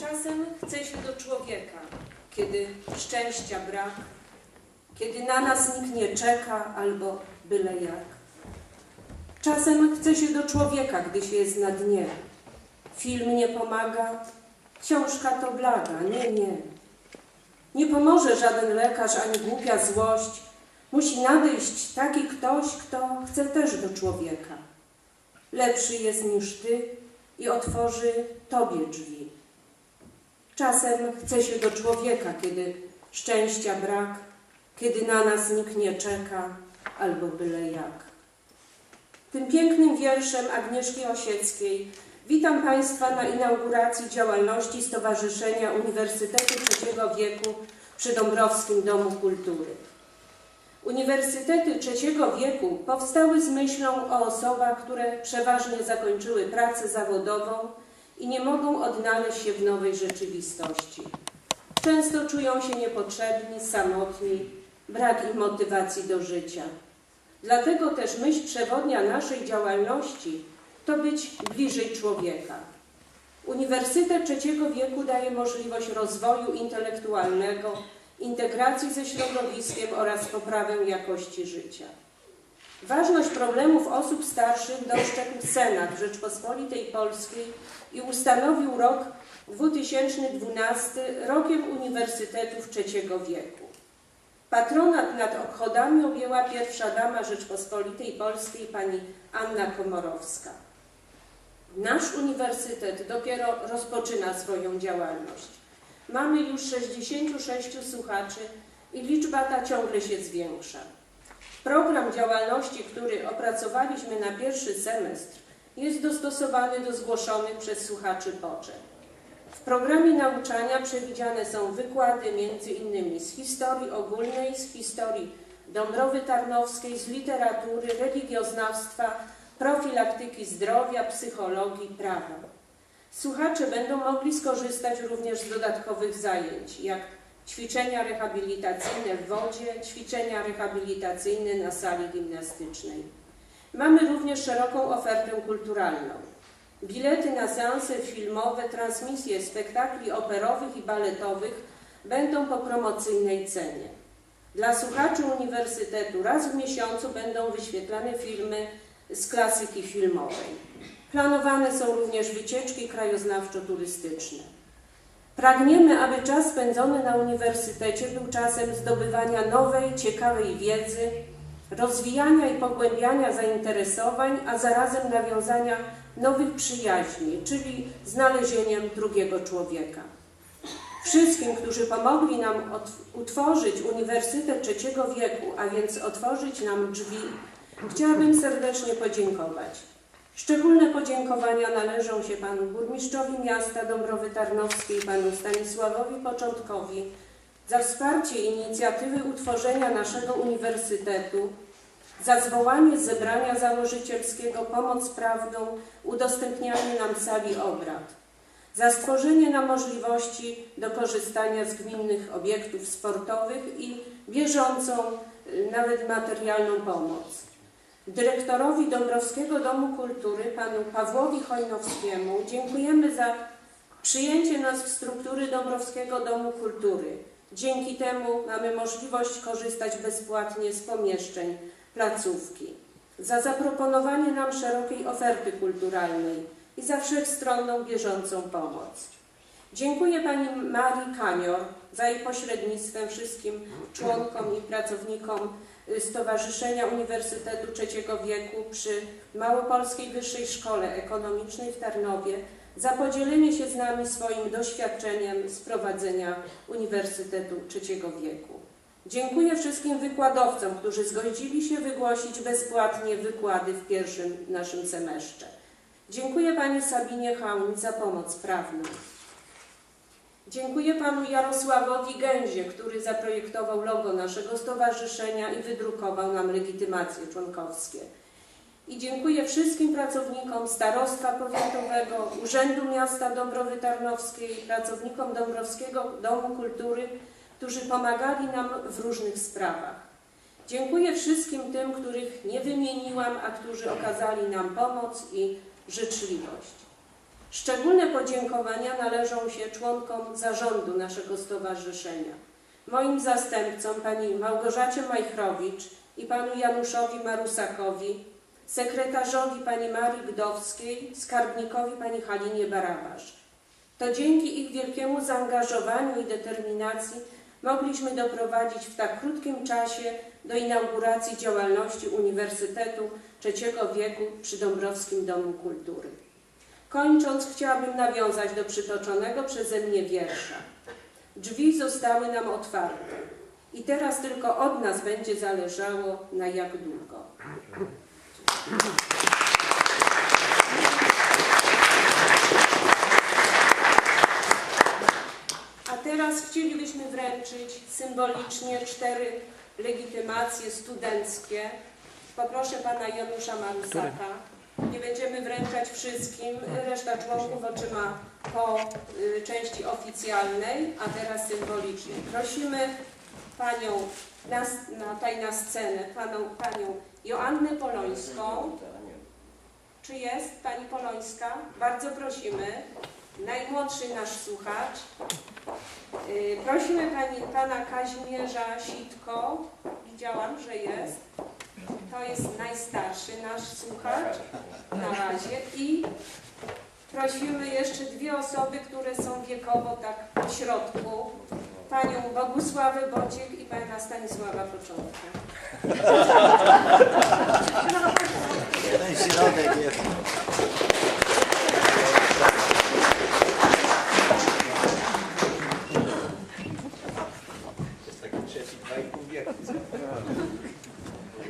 Czasem chce się do człowieka, kiedy szczęścia brak, kiedy na nas nikt nie czeka albo byle jak. Czasem chce się do człowieka, gdy się jest na dnie. Film nie pomaga, książka to blaga, nie, nie. Nie pomoże żaden lekarz ani głupia złość. Musi nadejść taki ktoś, kto chce też do człowieka. Lepszy jest niż ty i otworzy tobie drzwi. Czasem chce się do człowieka, kiedy szczęścia brak, kiedy na nas nikt nie czeka, albo byle jak. Tym pięknym wierszem Agnieszki Osieckiej witam Państwa na inauguracji działalności Stowarzyszenia Uniwersytetu Trzeciego Wieku przy Dąbrowskim Domu Kultury. Uniwersytety trzeciego wieku powstały z myślą o osobach, które przeważnie zakończyły pracę zawodową i nie mogą odnaleźć się w nowej rzeczywistości. Często czują się niepotrzebni, samotni, brak im motywacji do życia. Dlatego też myśl przewodnia naszej działalności to być bliżej człowieka. Uniwersytet trzeciego wieku daje możliwość rozwoju intelektualnego, integracji ze środowiskiem oraz poprawę jakości życia. Ważność problemów osób starszych dostrzegł Senat Rzeczpospolitej Polskiej i ustanowił rok 2012 rokiem Uniwersytetów Trzeciego Wieku. Patronat nad obchodami objęła pierwsza dama Rzeczpospolitej Polskiej pani Anna Komorowska. Nasz uniwersytet dopiero rozpoczyna swoją działalność. Mamy już 66 słuchaczy i liczba ta ciągle się zwiększa. Program działalności, który opracowaliśmy na pierwszy semestr, jest dostosowany do zgłoszonych przez słuchaczy potrzeb. W programie nauczania przewidziane są wykłady m.in. z historii ogólnej, z historii Dąbrowy Tarnowskiej, z literatury, religioznawstwa, profilaktyki zdrowia, psychologii, prawa. Słuchacze będą mogli skorzystać również z dodatkowych zajęć, jak ćwiczenia rehabilitacyjne w wodzie, ćwiczenia rehabilitacyjne na sali gimnastycznej. Mamy również szeroką ofertę kulturalną. Bilety na seanse filmowe, transmisje spektakli operowych i baletowych będą po promocyjnej cenie. Dla słuchaczy uniwersytetu raz w miesiącu będą wyświetlane filmy z klasyki filmowej. Planowane są również wycieczki krajoznawczo-turystyczne. Pragniemy, aby czas spędzony na uniwersytecie był czasem zdobywania nowej, ciekawej wiedzy, rozwijania i pogłębiania zainteresowań, a zarazem nawiązania nowych przyjaźni, czyli znalezieniem drugiego człowieka. Wszystkim, którzy pomogli nam utworzyć Uniwersytet Trzeciego Wieku, a więc otworzyć nam drzwi, chciałabym serdecznie podziękować. Szczególne podziękowania należą się panu burmistrzowi miasta Dąbrowy Tarnowskiej, panu Stanisławowi Początkowi za wsparcie inicjatywy utworzenia naszego uniwersytetu, za zwołanie zebrania założycielskiego, pomoc prawną, udostępnianie nam sali obrad, za stworzenie nam możliwości do korzystania z gminnych obiektów sportowych i bieżącą, nawet materialną pomoc. Dyrektorowi Dąbrowskiego Domu Kultury, panu Pawłowi Chojnowskiemu, dziękujemy za przyjęcie nas w struktury Dąbrowskiego Domu Kultury. Dzięki temu mamy możliwość korzystać bezpłatnie z pomieszczeń placówki, za zaproponowanie nam szerokiej oferty kulturalnej i za wszechstronną bieżącą pomoc. Dziękuję Pani Marii Kanior za jej pośrednictwem wszystkim członkom i pracownikom Stowarzyszenia Uniwersytetu Trzeciego Wieku przy Małopolskiej Wyższej Szkole Ekonomicznej w Tarnowie za podzielenie się z nami swoim doświadczeniem z prowadzenia Uniwersytetu Trzeciego Wieku. Dziękuję wszystkim wykładowcom, którzy zgodzili się wygłosić bezpłatnie wykłady w pierwszym naszym semestrze. Dziękuję Pani Sabinie Haun za pomoc prawną. Dziękuję Panu Jarosławowi Gęzie, który zaprojektował logo naszego stowarzyszenia i wydrukował nam legitymacje członkowskie. I dziękuję wszystkim pracownikom Starostwa Powiatowego, Urzędu Miasta Dąbrowy Tarnowskiej, pracownikom Dąbrowskiego Domu Kultury, którzy pomagali nam w różnych sprawach. Dziękuję wszystkim tym, których nie wymieniłam, a którzy okazali nam pomoc i życzliwość. Szczególne podziękowania należą się członkom zarządu naszego stowarzyszenia. Moim zastępcom pani Małgorzacie Majchrowicz i panu Januszowi Marusakowi, sekretarzowi pani Marii Gdowskiej, skarbnikowi pani Halinie Barabasz. To dzięki ich wielkiemu zaangażowaniu i determinacji mogliśmy doprowadzić w tak krótkim czasie do inauguracji działalności Uniwersytetu III wieku przy Dąbrowskim Domu Kultury. Kończąc, chciałabym nawiązać do przytoczonego przeze mnie wiersza. Drzwi zostały nam otwarte i teraz tylko od nas będzie zależało na jak długo. A teraz chcielibyśmy wręczyć symbolicznie cztery legitymacje studenckie. Poproszę pana Janusza Marusaka. Nie będziemy wręczać wszystkim, reszta członków otrzyma po y, części oficjalnej, a teraz symbolicznie. Prosimy panią na, na, tutaj na scenę, panią, panią Joannę Polońską. Czy jest pani Polońska? Bardzo prosimy. Najmłodszy nasz słuchacz. Y, Prosimy pani, pana Kazimierza Sitko. Widziałam, że jest. To jest najstarszy nasz słuchacz na razie i prosimy jeszcze dwie osoby, które są wiekowo tak po środku. Panią Bogusławę Bodziek i pana Stanisława Kluczonka. Jeden środek jest. Jest taki trzeci, dwa i pół wieku.